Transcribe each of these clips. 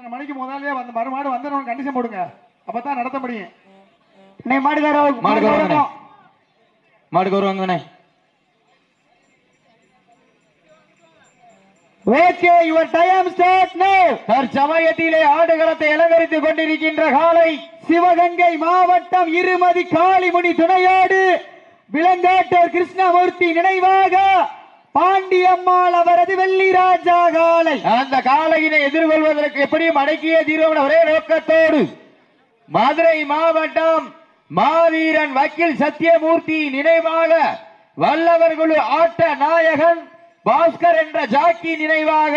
இத்தனை மணிக்கு முதல்லயே வந்து மறுமாடு வந்து கண்டிஷன் போடுங்க. அப்பதான் நடத்த முடியும். அண்ணே மாடுக்கு வருவாங்கண்ணே okay your time start no தற்சமயத்திலே ஆடுகளத்தை அலங்கரித்துக் கொண்டிருக்கின்ற காலை சிவகங்கை மாவட்டம் இருமதி காளிமுனி துணையோடு. விலங்காட்டூர் கிருஷ்ணமூர்த்தி நினைவாக பாண்டியம்மாள் அவரது வெள்ளிராஜா காலை. அந்த காலையினை எதிர்கொள்வதற்கு எப்படியும் அடக்கிய தீர்வன ஒரே நோக்கத்தோடு மதுரை மாவட்டம் மாவீரன் வக்கீல் சத்தியமூர்த்தி நினைவாக வல்லவர்குழு ஆட்ட நாயகன் பாஸ்கர் என்ற ஜாக்கி நினைவாக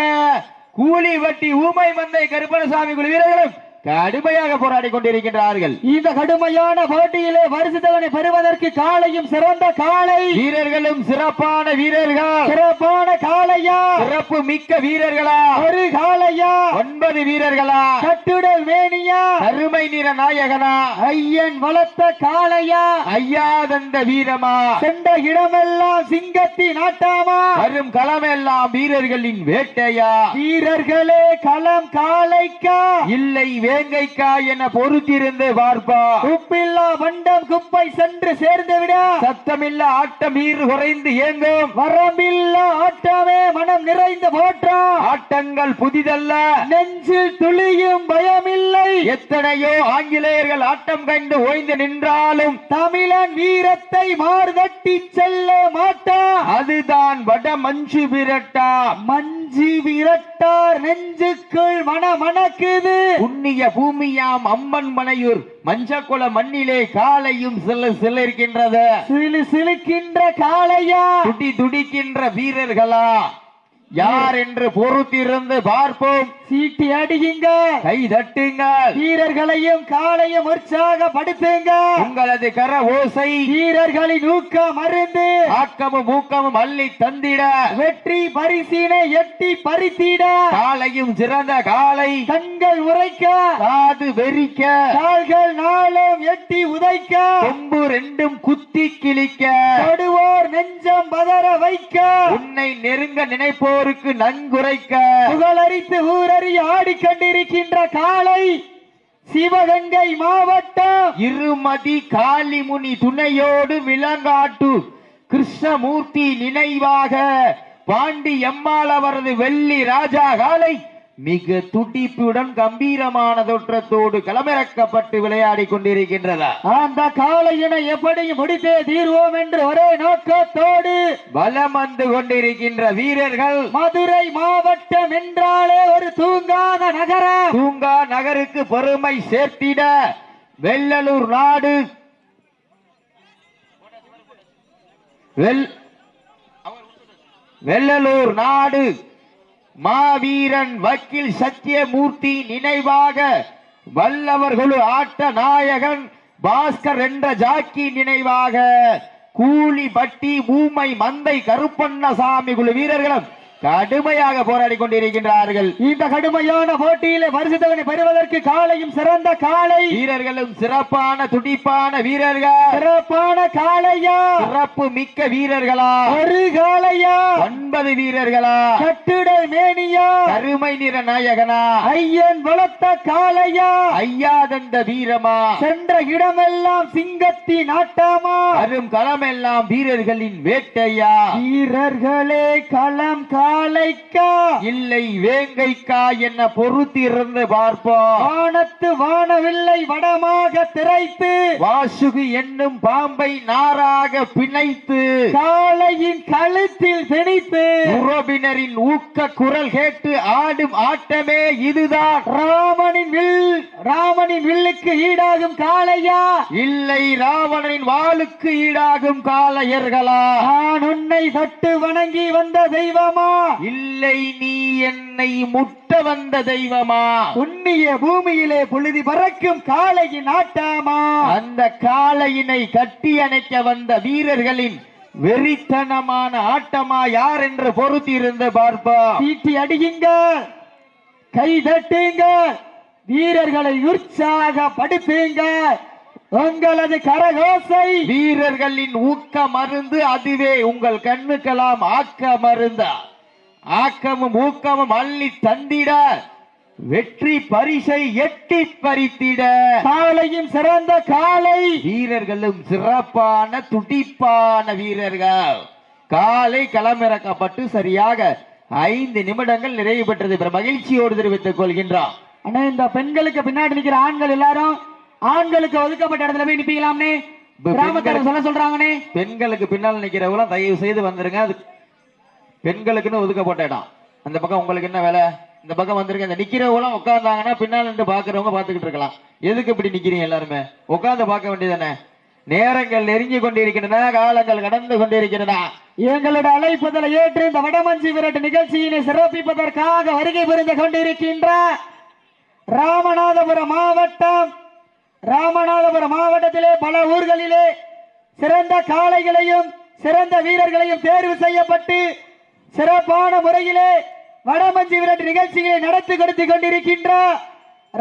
கூலி வட்டி ஊமை மந்தை கருப்பணசாமி குழு வீரர்களும் கடுமையாக போராடி கொண்டிருக்கின்றார்கள். இந்த கடுமையான போட்டியிலே பரிசுத்தவனை பெறுவதற்கு காலையும் சிறந்த காலை வீரர்களும் சிறப்பான வீரர்கள்? சிறப்பான காளையா? சிறப்பு மிக்க வீரர்களா? ஒரு காளையா? ஒன்பது வீரர்களா? கட்டுடல் மேனியா? அருமை நிற நாயகனா? ஐயன் வளர்த்த காளையா? ஐயாதந்த வீரமா? சென்ற இடமெல்லாம் சிங்கத்தி நாட்டாமா? வரும் களமெல்லாம் வீரர்களின் வேட்டையா? வீரர்களே களம் காளைக்கா? இல்லை வேங்கைக்கா என பொறுத்திருந்து பார்ப்பா. உப்பில்லா வண்டம் குப்பை சென்று சேர்ந்து விட சத்தமில்ல ஆட்டம் ஈர் குறைந்து ஏங்கும் வரம்பில்லா ஆட்டமே மனம் நிறைந்த போற்றா. ஆட்டங்கள் புதிதல்ல. நெஞ்சில் துளியும் பயமில்லை. எத்தனையோ ஆங்கிலேயர்கள் ஆட்டம் கண்டு ஓய்ந்து நின்றாலும் தமிழன் வீரத்தை மார்தட்டி செல்ல மாட்டா. அதுதான் வட மஞ்சு விரட்டா மஞ்சு விரட்டார் நெஞ்சுக்குள் மன மணக்குது. புண்ணிய பூமியாம் அம்மன் மனையூர் மஞ்சக்குள மண்ணிலே காலையும் சில சிலர்கின்றது சிலு சிலுக்கின்ற காளையா? துடி துடிக்கின்ற வீரர்களா? யார் என்று பொறுத்திருந்து பார்ப்போம். சீட்டி அடியுங்க. கை தட்டுங்கள். வீரர்களையும் காளையும் உற்சாகப்படுத்துங்க உங்களது கர ஓசை வீரர்களின் ஊக்கம் மருந்து ஆக்கமும் ஊக்கமும் அள்ளி தந்திட. வெற்றி பரிசினை எட்டி பறித்திட. காலையும் சிறந்த காலை கண்கள் உரைக்க. காது வெறிக்க. கால்கள் நாளும் எட்டி உதைக்க. கொம்பு ரெண்டும் குத்தி கிழிக்க. தொடுவோர் நெஞ்சம் பதற வைக்க. உன்னை நெருங்க நினைப்போருக்கு நன்குரைக்க. புகழரித்து ஊரறி ஆடிக்கொண்டிருக்கின்ற காளை சிவகங்கை மாவட்டம். இருமதி காளிமுனி துணையோடு விலங்காட்டு கிருஷ்ணமூர்த்தி நினைவாக. பாண்டி எம்மாள் அவரது வெள்ளி ராஜா காலை மிக துடிப்புடன் கம்பீரமான தோற்றத்தோடு களமிறக்கப்பட்டு விளையாடி கொண்டிருக்கின்றதா? அந்த காளையினை எப்படியும் முடித்தே தீர்வோம் என்று ஒரே நோக்கத்தோடு பலம் வந்து கொண்டிருக்கின்ற வீரர்கள் மதுரை மாவட்டம் என்றாலே ஒரு தூங்காத நகரம். தூங்கா நகருக்கு பெருமை சேர்த்திட வெள்ளலூர் நாடு. வெள்ளலூர் நாடு. மாவீரன் வக்கீல் சத்தியமூர்த்தி நினைவாக வல்லவர்களு ஆட்ட நாயகன் பாஸ்கர் என்ற ஜாக்கி நினைவாக கூலி பட்டி ஊமை மந்தை கருப்பண்ணசாமி குழு வீரர்களும் கடுமையாக போராடி கொண்டிருக்கின்றார்கள். இந்த கடுமையான போட்டியிலே பரிசுத்தவனை பெறுவதற்கு காளையும் சிறந்த காளை வீரர்களும் சிறப்பான துடிப்பான வீரர்கள்? சிறப்பான காளையா? சிறப்பு மிக்க வீரர்களா? ஒரு காளையா? ஒன்பது வீரர்களா? கட்டுடல் மேனியா? கருமை நிற நாயகனா? ஐயன் வளர்த்த காளையா? ஐயாதந்த வீரமா? சென்ற இடமெல்லாம் சிங்கத்தி நாட்டாமா? வரும் களமெல்லாம் வீரர்களின் வேட்டையா? வீரர்களே களம் காளைக்கா இல்லை வேங்கைக்கா என்ன பொறுத்திருந்து பார்ப்போம். வானத்து வானவில்லை வடமாக திரைத்து. வாசுகு என்னும் பாம்பை நாராக பிணைத்து. காளையின் கழுத்தில் திணித்து. உறவினரின் ஊக்க குரல் கேட்டு ஆடும் ஆட்டமே இதுதான். ராமனின் வில் ராமனின் வில்லுக்கு ஈடாகும் காளையா? இல்லை ராவணனின் வாளுக்கு ஈடாகும் காளையர்களா? நான் உன்னை தொட்டு வணங்கி வந்த தெய்வமா? இல்லை நீ என்னை முட்ட வந்த தெய்வமா? உன்னிய பூமியிலே புழுதி பறக்கும் காளையின் ஆட்டாமா அந்த காளையினை கட்டி அணைக்க வந்த வீரர்களின் வெறித்தனமான ஆட்டமா யார் என்று பொறுத்திருந்து பார்ப்போம் சீட்டி அடியுங்க கை தட்டுங்க வீரர்களை உற்சாகப்படுத்துங்க உங்களது கரகோசை. வீரர்களின் ஊக்க மருந்து அதுவே உங்கள் கண்ணுக்கெல்லாம் ஆக்க மருந்தா. ஆக்கமும் ஊக்கமும் அள்ளி தந்திட வெற்றி பரிசை எட்டி பறித்திட. காலையும் சிறந்த காலை. வீரர்களும் சிறப்பான துடிப்பான வீரர்கள். காலை களமிறக்கப்பட்டு சரியாக ஐந்து நிமிடங்கள் நிறைவு பெற்றது. பிற மகிழ்ச்சியோடு தெரிவித்துக் கொள்கின்றோம் அண்ணே இந்த பெண்களுக்கு பின்னாடி நிக்கிற ஆண்கள் எல்லாரும் ஆண்களுக்கு ஒதுக்கப்பட்ட இடத்துல போய் நிப்பீங்களாம்னே? கிராமத்துல சொல்ல சொல்றாங்கண்ணே. பெண்களுக்கு பின்னால் நிக்கிறவங்களும் தயவு செய்து வந்துருங்க. அது பெண்களுக்குன்னு ஒதுக்கப்பட்ட இடம். அந்த பக்கம் உங்களுக்கு என்ன வேலை? இந்த பக்கம் வந்துருங்க இந்த நிக்கிறவங்களாம் உட்காந்தாங்கன்னா பின்னால் நின்று பாக்குறவங்க பாத்துக்கிட்டு இருக்கலாம். எதுக்கு இப்படி நிக்கிறீங்க எல்லாருமே? உட்காந்து பார்க்க வேண்டியதானே நேரங்கள் நெருங்கி கொண்டிருக்கின்றன காலங்கள் கடந்து கொண்டிருக்கின்றன. எங்களோட அழைப்புதலை ஏற்று இந்த வடமஞ்சி விரட்டு நிகழ்ச்சியினை சிறப்பிப்பதற்காக வருகை புரிந்து கொண்டிருக்கின்ற ராமநாதபுரம் மாவட்டம் ராமநாதபுரம் மாவட்டத்திலே பல ஊர்களிலே சிறந்த காளைகளையும் சிறந்த வீரர்களையும் தேர்வு செய்யப்பட்டு சிறப்பான முறையிலே வடமஞ்சி விரட்டு நிகழ்ச்சிகளை நடத்தி கொடுத்து கொண்டிருக்கின்ற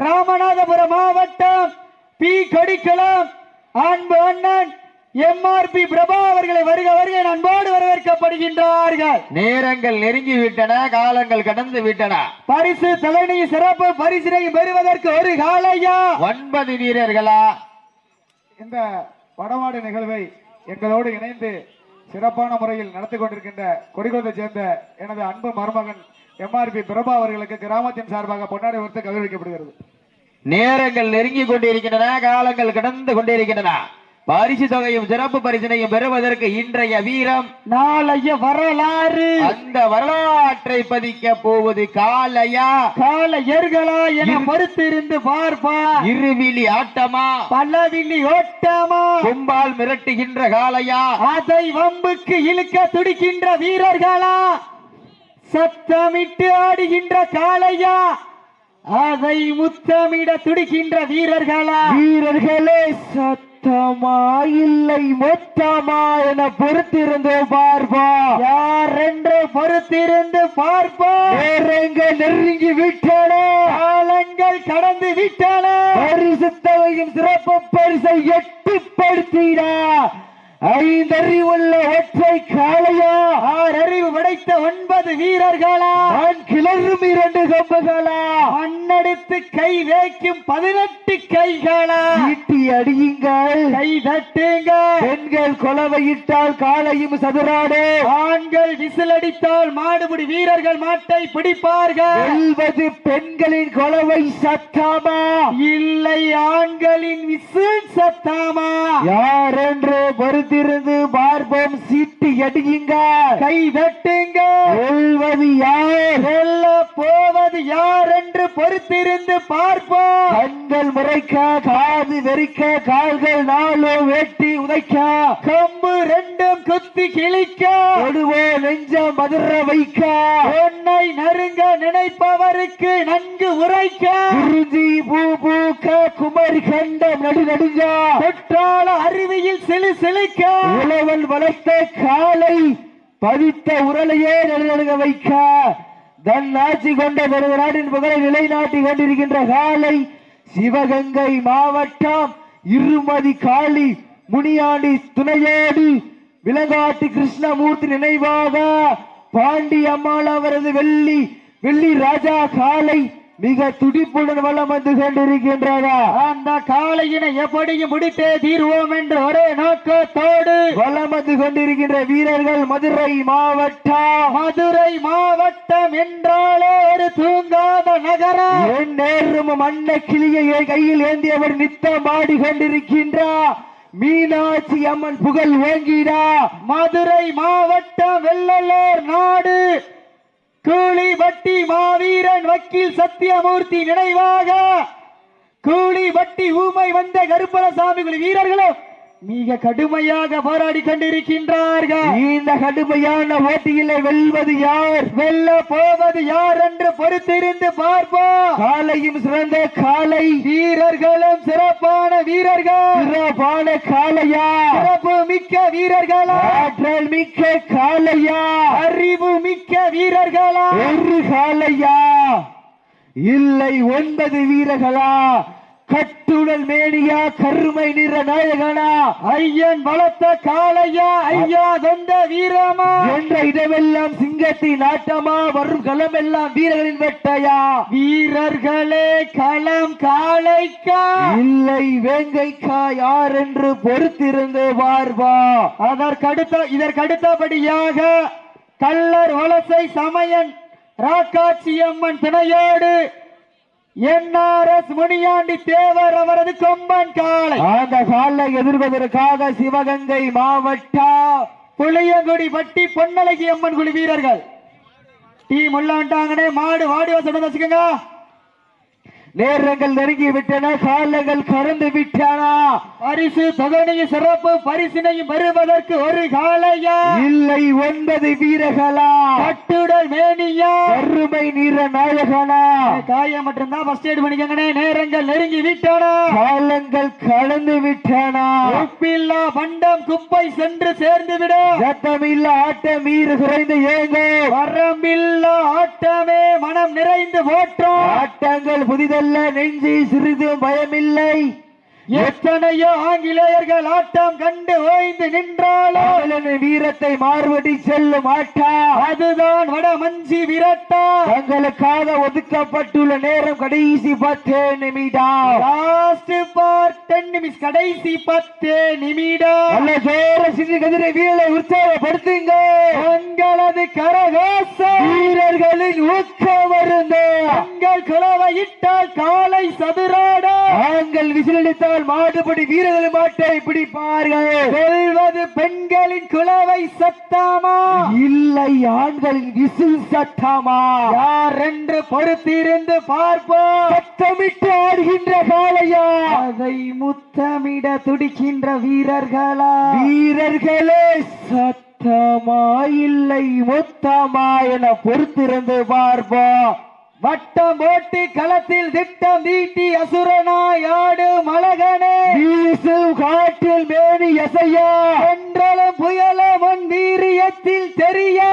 ராமநாதபுரம் மாவட்டம் பி. கொடிக்குளம். அன்பு அண்ணன் எம்ஆர்பி பிரபா அவர்களை வருக வருக அன்போடு வரவேற்கப்படுகின்றார்கள். நேரங்கள் நெருங்கி விட்டன காலங்கள் கடந்து விட்டன. பரிசு தலைமை சிறப்பு பரிசினை பெறுவதற்கு ஒரு காலையா? ஒன்பது வீரர்களா? இந்த வடமாடு நிகழ்வை எங்களோடு இணைந்து சிறப்பான முறையில் நடத்தி கொண்டிருக்கின்ற கொடிகுளத்தைச் சேர்ந்த எனது அன்பு மருமகன் எம்ஆர்பி பிரபா அவர்களுக்கு கிராமத்தின் சார்பாக பொன்னாடை ஒருத்த கௌரவிக்கப்படுகிறது. நேரங்கள் நெருங்கி கொண்டிருக்கின்றன காலங்கள் கடந்து கொண்டிருக்கின்றன. பரிசு தொகையும் சிறப்பு பரிசினையும் பெறுவதற்கு இன்றைய வீரம் நாளைய வரலாறு. அந்த வரலாற்றை பதிக்க போவது காலையா காலையர்களா என பொறுத்திருந்து பார்ப்பா. இருவிழி ஆட்டமா? பல்லவில்லி ஓட்டமா? கும்பால் மிரட்டுகின்ற காலையா? அதை வம்புக்கு இழுக்க துடிக்கின்ற வீரர்களா? சத்தமிட்டு ஆடுகின்ற காளையா அதை முத்தமிட துடிக்கின்ற வீரர்களா? வீரர்களே மொத்தமா இல்லை மொத்தமா என பொறுத்திருந்து பார்ப்பா. யார் என்று பொறுத்திருந்து பார்ப்பா. நேரங்கள் நெருங்கி விட்டன காலங்கள் கடந்து விட்டன பரிசு சிறப்பு பரிசை எட்டுப்படுத்தினா ஐந்தறிவுள்ள ஒற்றை காளையா? ஆறு அறிவு படைத்த ஒன்பது வீரர்களா? நான் கிளறும் இரண்டு கொம்புகளா? மண்ணெடுத்து கை வைக்கும் பதினெட்டு கைகளா? ஈட்டி அடியுங்கள். கை தட்டுங்க பெண்கள் கொலவையிட்டால் காலையும் சதுராடு. ஆண்கள் விசிலடித்தால் மாடுபிடி வீரர்கள் மாட்டை பிடிப்பார்கள். வெல்வது பெண்களின் கொலவை சத்தாமா? இல்லை ஆண்களின் விசில் சத்தாமா? யார் என்று பொறுத்திருந்து பார்ப்போம். சீட்டு எடுங்க கை தட்டுங்க வெல்வது யார்? வெல்ல போவது யார் என்று பொறுத்திருந்து பார்ப்போம். கண்கள் முறைக்க காது வெறிக்க கால்கள் நாளோ வெட்டி உதைக்க கம்பு ரெண்டும் குத்தி கிழிக்க ஒடுவோ நெஞ்ச மதுர வைக்க உன்னை நறுங்க நினைப்பவருக்கு நன்கு உரைக்க குறிஞ்சி பூ பூக்க குமரி கண்டம் நடு நடுங்க குற்றால அருவியில் சிலு சிலுக்க உழவன் வளர்த்த காலை பதித்த உரலையே நடுநடுங்க வைக்க. தன் ஆட்சி கொண்ட பிறகு நாட்டின் புகழை நிலைநாட்டி கொண்டிருக்கின்ற காலை சிவகங்கை மாவட்டம் இருமதி காளி முனியாண்டி துணையோடு விலங்காட்டு கிருஷ்ணமூர்த்தி நினைவாக பாண்டி அம்மாள் அவரது வெள்ளி வெள்ளி ராஜா காலை மிக துடிப்புடன் வளம் வந்து கொண்டிருக்கின்றதா அந்த காளையினை எப்படியும் முடித்தே தீர்வோம் என்று ஒரே நோக்கத்தோடு வளம் வந்து கொண்டிருக்கின்ற வீரர்கள் மதுரை மாவட்டம். மதுரை மாவட்டம் என்றாலே ஒரு தூங்காத நகரம். என் நேரும் மண்ண கிளியை கையில் ஏந்தியவர் நித்தம் ஆடி கொண்டிருக்கின்றார் மீனாட்சி அம்மன் புகழ் ஓங்கிடா. மதுரை மாவட்டம் வெள்ளலூர் நாடு. கூலிபட்டி மாவீரன் வக்கீல் சத்தியமூர்த்தி நினைவாக கூலிபட்டி ஊமை வந்த கருப்பணசாமி வீரர்களும் மிக கடுமையாக போராடி கொண்டிருக்கின்றார்கள். இந்த கடுமையான போட்டியிலே வெல்வது யார்? வெல்ல போவது யார் என்று பொறுத்திருந்து பார்ப்போம். காலையும் சிறந்த காலை. வீரர்களும் சிறப்பான வீரர்கள். சிறப்பான காளையா? சிறப்பு மிக்க வீரர்களா? ஆற்றல் மிக்க காளையா? அறிவு மிக்க வீரர்களா? ஒரு காளையா? இல்லை ஒன்பது வீரர்களா? கட்டுடல் மேனியா கருமை நிற நாயகனா ஐயன் வளர்த்த காளையா ஐயா கொண்ட வீரமா? என்ற இடமெல்லாம் சிங்கத்தின் ஆட்டமா வரும் களமெல்லாம் வீரர்களின் வெட்டையா? வீரர்களே களம் காளைக்கா? இல்லை வேங்கைக்கா யார் என்று பொறுத்திருந்து வார்வா. அதற்கடுத்த இதற்கடுத்தபடியாக கல்லர் வலசை சமயன் ராக்காட்சி அம்மன் துணையோடு என்ஆர்எஸ் முனியாண்டி தேவர் அவரது கொம்பன் காலை அந்த காலை எதிர்வதற்காக சிவகங்கை மாவட்ட புளியங்குடி பட்டி பொன்னழகி அம்மன் குழு வீரர்கள். டீம் உள்ள மாடு வாடி வசனம் வச்சுக்கோங்க. நேரங்கள் நெருங்கி விட்டன காலங்கள் கடந்து விட்டன. பரிசு தொகையும் சிறப்பு பரிசினையும் பெறுவதற்கு ஒரு காளையா இல்லை ஒன்பது வீரர்களா? கட்டுடல் மேனியா? கருமை நிற நாயகனா? காயம் மட்டும்தான் ஃபர்ஸ்ட் எய்ட் பண்ணிக்கங்கனே நேரங்கள் நெருங்கி விட்டன. காலங்கள் கடந்து விட்டன. உப்பில்லா பண்டம் குப்பை சென்று சேர்ந்து விடும் சத்தமில்ல ஆட்டம் வீறு குறைந்து ஏங்க வரம்பில்லா ஆட்டமே மனம் நிறைந்து போற்றோம் ஆட்டங்கள் செல்ல நெஞ்சி சிறிது பயமில்லை. எத்தனையோ ஆங்கிலேயர்கள் ஆட்டம் கண்டு ஓய்ந்து நின்றாலும் வீரத்தை மாறுபடி செல்லும் ஆட்டா. அதுதான் வட மஞ்சி விரட்டா. தங்களுக்காக ஒதுக்கப்பட்டுள்ள நேரம் கடைசி பத்து நிமிடம் லாஸ்ட் பார்ட் டென் நிமிஷம் கடைசி பத்து நிமிடம் நல்ல ஜோர சிறு கதிரை வீரரை உற்சாகப்படுத்துங்க. உங்களது கரகோசம் வீரர்களின் ஊக்க மருந்து உங்கள் குலவையிட்டால் காலை சதுராட. ஆண்கள் விசிலடித்தால் மாடுபடி வீரர்கள் மாட்டை பிடிப்பார்கள். பெண்களின் குலவை சத்தாமா? இல்லை ஆண்களின் விசில் சத்தமா? யார் என்று பொறுத்திருந்து பார்ப்போம். சத்தமிட்டு ஆடுகின்ற காலையா அதை முத்தமிட துடிக்கின்ற வீரர்களா? வீரர்களே சத்தமா இல்லை முத்தமா என பொறுத்திருந்து பார்ப்போம். வட்டம் போட்டு களத்தில் திட்டம் தீட்டி அசுரனாய் ஆடு மலகனே. வீசும் காற்றில் மேனி எசையா. என்றலும் புயலும் உன் வீரியத்தில் தெரிய.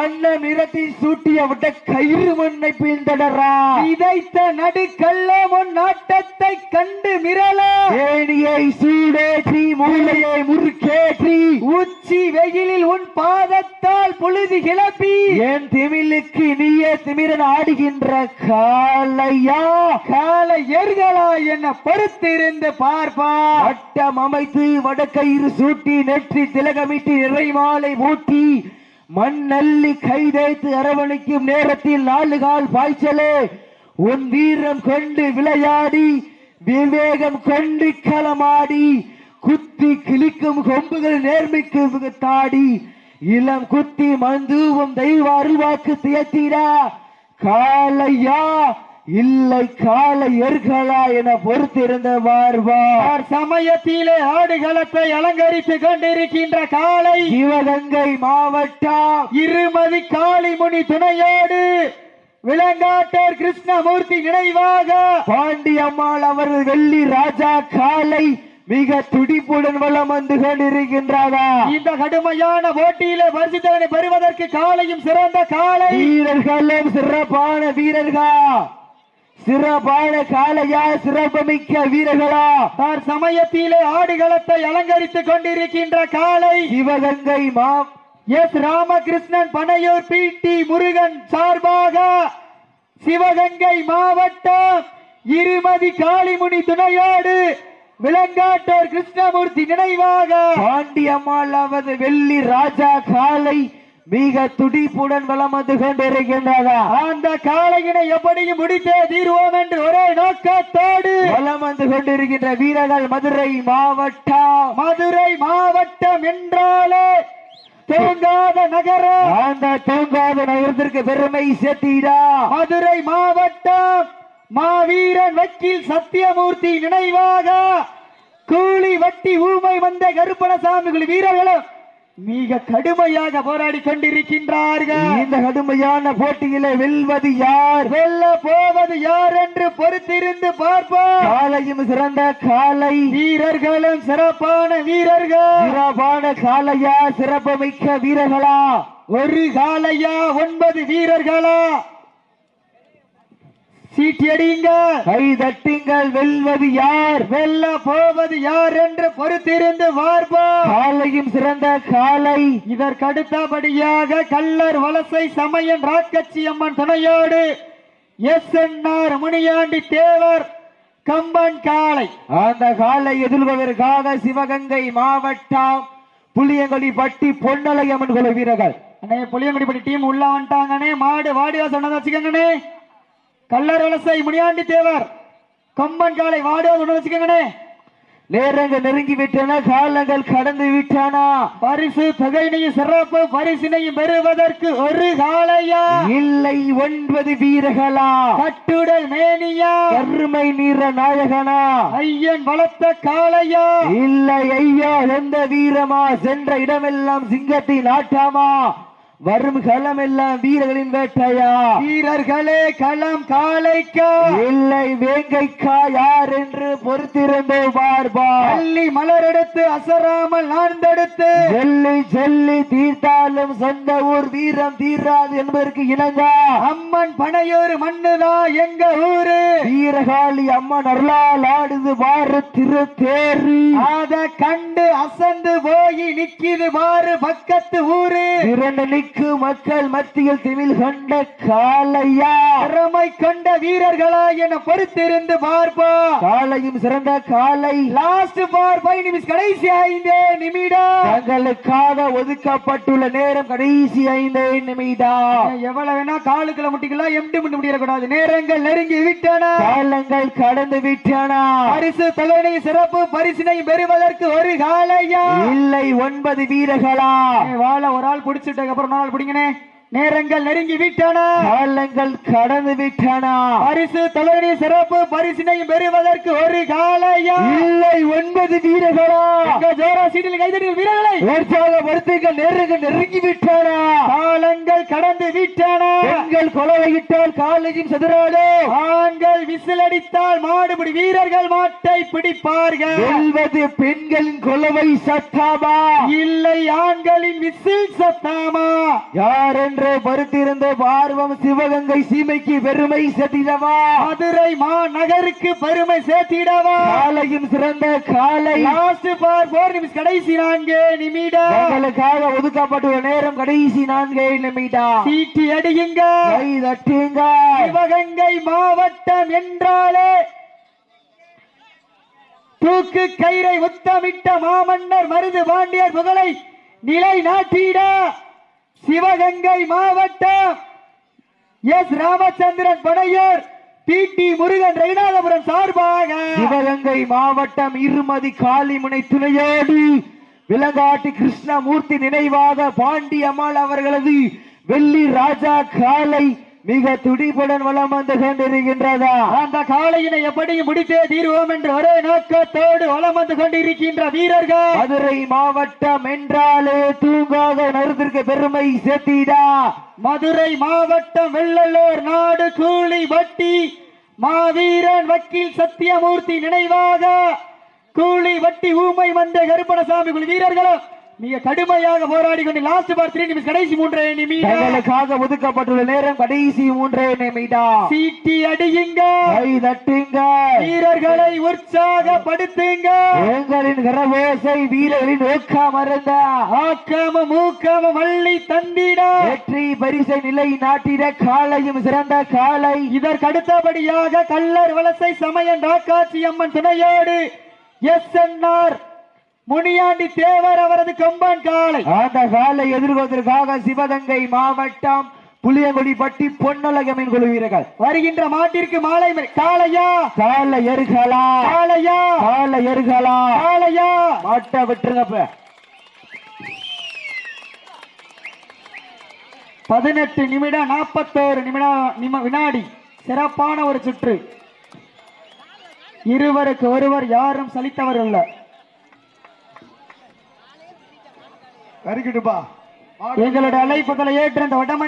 வண்ண நிறத்தில் சூட்டிய விட்ட கயிறு மண்ணை பின்தொடரா விதைத்த நடுக்கல்லம் உன் நாட்டத்தை கண்டு மிரள. ஏணியை சூடேற்றி மூளையை முறுக்கேற்றி. உச்சி வெயிலில் உன் பாதத்தால் புழுதி கிளப்பி. என் திமிலுக்கு நீயே திமிரன் ஆடுகின்ற காளையா. கால எர்களா என்ன பொறுத்திருந்து பார்ப்பா. வட்டம் அமைத்து வடக்கயிறு சூட்டி நெற்றி திலகமிட்டு நிறைமாலை மூட்டி. மண்ணள்ளி கைதைத்து அரவணைக்கும் நேரத்தில் நாலு கால் பாய்ச்சலே. உன் வீரம் கொண்டு விளையாடி விவேகம் கொண்டு களமாடி குத்தி கிழிக்கும் கொம்புகள் நேர்மைக்கு தாடி இளம் குத்தி மந்தூவும் தெய்வ அருள்வாக்கு தியத்திடா காலையா இல்லை காலை எர்களா என பொறுத்திருந்த அவர் சமயத்திலே ஆடுகளத்தை அலங்கரித்துக் கொண்டிருக்கின்ற காலை சிவகங்கை மாவட்டம். இருமதி காளிமுனி துணையோடு விளங்காட்டோர் கிருஷ்ணமூர்த்தி நினைவாக. பாண்டியம்மாள் அவரது வெள்ளி ராஜா காலை மிக துடிப்புடன் வளம் வந்து கொண்டிருக்கின்றதா. இந்த கடுமையான போட்டியிலே பரிசுத்தவனை பெறுவதற்கு காலையும் சிறந்த காலை. வீரர்களும் சிறப்பான வீரர்களா. சிறப்பான காலையா சிறப்புமிக்க வீரர்களா? தார் சமயத்திலே ஆடுகளத்தை அலங்கரித்துக் கொண்டிருக்கின்ற காலை சிவகங்கை மா S Ramakrishnan Panaiyur P T Murugan சார்பாக சிவகங்கை மாவட்டம் இருமதி காளிமுனி துணையோடு விளங்காட்டோர் கிருஷ்ணமூர்த்தி நினைவாக. பாண்டியம்மாள் அவரது வெள்ளி ராஜா காலை மிக துடிப்புடன் வளம் வந்து கொண்டிருக்கின்றதா அந்த காளையினை எப்படியும் முடித்தே தீர்வோம் என்று ஒரே நோக்கத்தோடு வளம் வந்து கொண்டிருக்கின்ற வீரர்கள் மதுரை மாவட்டம். மதுரை மாவட்டம் என்றாலே தூங்காத நகரம் அந்த தூங்காத நகரத்திற்கு பெருமை சேர்த்தீரா? மதுரை மாவட்டம் மாவீரன் வக்கீல் சத்தியமூர்த்தி நினைவாக கூலி வட்டி ஊமை வந்த கருப்பணசாமி குழு வீரர்களும் மிக கடுமையாக போராடி கொண்டிருக்கின்றார்கள். இந்த கடுமையான போட்டியில வெல்வது யார்? வெல்ல போவது யார் என்று பொறுத்திருந்து பார்ப்போம். காலையும் சிறந்த காலை. வீரர்களும் சிறப்பான வீரர்கள். சிறப்பான காலையா சிறப்புமிக்க வீரர்களா? ஒரு காலையா ஒன்பது வீரர்களா? சீட்டியடிங்க கை தட்டுங்கள் வெல்வது யார்? வெல்ல போவது யார் என்று பொறுத்திருந்து பார்ப்போம். காலையும் சிறந்த காலை. இதற்கடுத்தபடியாக கல்லர் வலசை சமயன் ராக்கச்சி அம்மன் துணையோடு எஸ் என்ஆர் முனியாண்டி தேவர் கம்பன் காளை. அந்த காலை எதிர்கொள்வதற்காக சிவகங்கை மாவட்டம் புளியங்கொடி பட்டி பொன்னலையம்மன் குழு வீரர்கள். அண்ணே புளியங்குடிப்பட்டி டீம் உள்ள வந்துட்டாங்கண்ணே. மாடு வாடிவா சொன்னதை வச்சுக்கோங்கண்ணே. கல்லர் வலசை முனியாண்டி தேவர். கம்பன் காளை வாடிவா சொன்னதை வச்சுக்கோங்கண்ணே. நேரங்கள் நெருங்கி விட்டன காலங்கள் கடந்து விட்டன. பரிசு தொகையினையும் சிறப்பு பரிசினையும் பெறுவதற்கு ஒரு காளையா? இல்லை ஒன்பது வீரர்களா? கட்டுடல் மேனியா? கருமை நீர நாயகனா? ஐயன் வளர்த்த காளையா? இல்லை ஐயா எந்த வீரமா? சென்ற இடமெல்லாம் சிங்கத்தின் ஆட்டாமா? வரும் களமெல்லாம் வீரர்களின் வேட்டையா? வீரர்களே களம் காளைக்கா இல்லை வேங்கைக்கா யார் என்று பொறுத்திருந்து பார்ப்பா. அள்ளி மலர் எடுத்து அசராமல் நான்தெடுத்து செல்லி செல்லி தீர்த்தாலும் சொந்த ஊர் வீரம் தீராது என்பதற்கு இணங்க. அம்மன் பனையூர் மண்ணுதா எங்க ஊரு? வீரகாளி அம்மன் அருளால் ஆடுது பாரு திரு தேரு அத கண்டு அசந்து போய் நிக்கிது பாரு பக்கத்து ஊரு. திரண்டு நிற்கு மக்கள் மத்தியில் திமிழ் கொண்ட காளையா? திறமை கொண்ட வீரர்களா என பொறுத்திருந்து பார்ப்பா காளையும் சிறந்த காளை. லாஸ்ட் பார் ஃபைவ் நிமிஷம் கடைசி ஐந்து நிமிடம். தங்களுக்காக ஒதுக்கப்பட்டுள்ள நேரம் கடைசி ஐந்து நிமிடம். எவ்வளவு வேணா காலுக்குள்ள முட்டிக்கலாம் எம்டி முட்டி முடியக்கூடாது நேரங்கள் நெருங்கி விட்டன. காலங்கள் கடந்து விட்டன. பரிசு தொகையினை சிறப்பு பரிசினை பெறுவதற்கு ஒரு காலையா இல்லை ஒன்பது வீரர்களா? வாழ ஒரு ஆள் பிடிச்சிட்டதுக்கு அப்புறம் பிடிங்கனே. நேரங்கள் நெருங்கி விட்டன. காலங்கள் கடந்து விட்டன. பரிசு தொகையினை சிறப்பு பரிசினை பெறுவதற்கு ஒரு காலையா? இல்லை ஒன்பது வீரர்களா? ஜோரா சீட்டில் கைதடிகள் வீரர்களை? உற்சாகப்படுத்துங்கள் நெருங்க நெருங்கி விட்டன. காலங்கள் கடந்து விட்டன. பெண்கள் கொலவையிட்டால் காலேஜின் சதுராடு. ஆண்கள் விசிலடித்தால் மாடுபிடி வீரர்கள் மாட்டை பிடிப்பார்கள். வெல்வது பெண்களின் கொலவை சத்தாமா? இல்லை ஆண்களின் விசில் சத்தாமா? யார் என்று பருத்திருந்த பார்வம் சிவகங்கை சீமைக்கு பெருமை செட்டிடவா மதுரை மாநகருக்கு பெருமை சேர்த்திடவா? காலையும் சிறந்த காலை. லாஸ்ட் பார் போர் நிமிஷம் கடைசி நான்கு நிமிடம் தங்களுக்காக ஒதுக்கப்பட்டுள்ள நேரம் கடைசி நான்கே நிமிடம் சீட்டி அடியுங்க. கை தட்டுங்க. சிவகங்கை மாவட்டம் என்றாலே தூக்கு கயிறை உத்தமிட்ட மாமன்னர் மருது பாண்டியர் புகழை நிலை நாட்டிட சிவகங்கை மாவட்டம் S Ramachandran Padaiyur P T Murugan Renganathapuram சார்பாக. சிவகங்கை மாவட்டம் இருமதி காளிமுனை துணையோடு விலங்காட்டு கிருஷ்ணமூர்த்தி நினைவாக பாண்டியம்மாள் அவர்களது வெள்ளி ராஜா காலை மிக துடிப்புடன் வலம் வந்து கொண்டிருக்கின்றதா? அந்த காளையினை எப்படியும் முடித்தே தீர்வோம் என்று ஒரே நோக்கத்தோடு வலம் வந்து கொண்டிருக்கின்ற வீரர்கள். மதுரை மாவட்டம் என்றாலே தூங்காத நருத்திற்கு பெருமை சேர்த்திடா. மதுரை மாவட்டம் வெள்ளலூர் நாடு கூலி வட்டி மாவீரன் வக்கீல் சத்தியமூர்த்தி நினைவாக கூலி வட்டி ஊமை வந்த கருப்பணசாமி குழு வீரர்களும் மிக கடுமையாக போராடி கொண்டு லாஸ்ட் பார் த்ரீ நிமிஷம் கடைசி மூன்றே நிமிடம் தங்களுக்காக ஒதுக்கப்பட்டுள்ள நேரம் கடைசி மூன்றே நிமிடம் சீட்டி அடியுங்க. கை தட்டுங்க. வீரர்களை உற்சாகப்படுத்துங்க. எங்களின் கரவோசை வீரர்களின் ஊக்கம் மறந்த ஆக்காம மூக்காம வள்ளி தந்திட. வெற்றி பரிசை நிலை நாட்டிட காலையும் சிறந்த காலை. இதற்கடுத்தபடியாக கல்லர் வலசை சமயன் ராக்காட்சி அம்மன் துணையோடு எஸ் என்ஆர் முனியாண்டி தேவர் அவரது கொம்பன் காலை. அந்த காலை எதிர்கொள்வதற்காக சிவகங்கை மாவட்டம் புளியங்குடி பட்டி பொன்னழகமின் குழு வீரர்கள் வருகின்ற மாட்டிற்கு மாலை காளையா. கால எருகலா. காளையா. கால எருகலா. காளையா. மாட்ட விட்டுருங்கப்ப. பதினெட்டு நிமிடம் நாற்பத்தோரு நிமிடம் நிம வினாடி. சிறப்பான ஒரு சுற்று. இருவருக்கு ஒருவர் யாரும் சலித்தவர் அல்ல. கறிக்கிட்டுப்பா எங்களோட அழைப்பதில் ஏற்ற இந்த வடமணி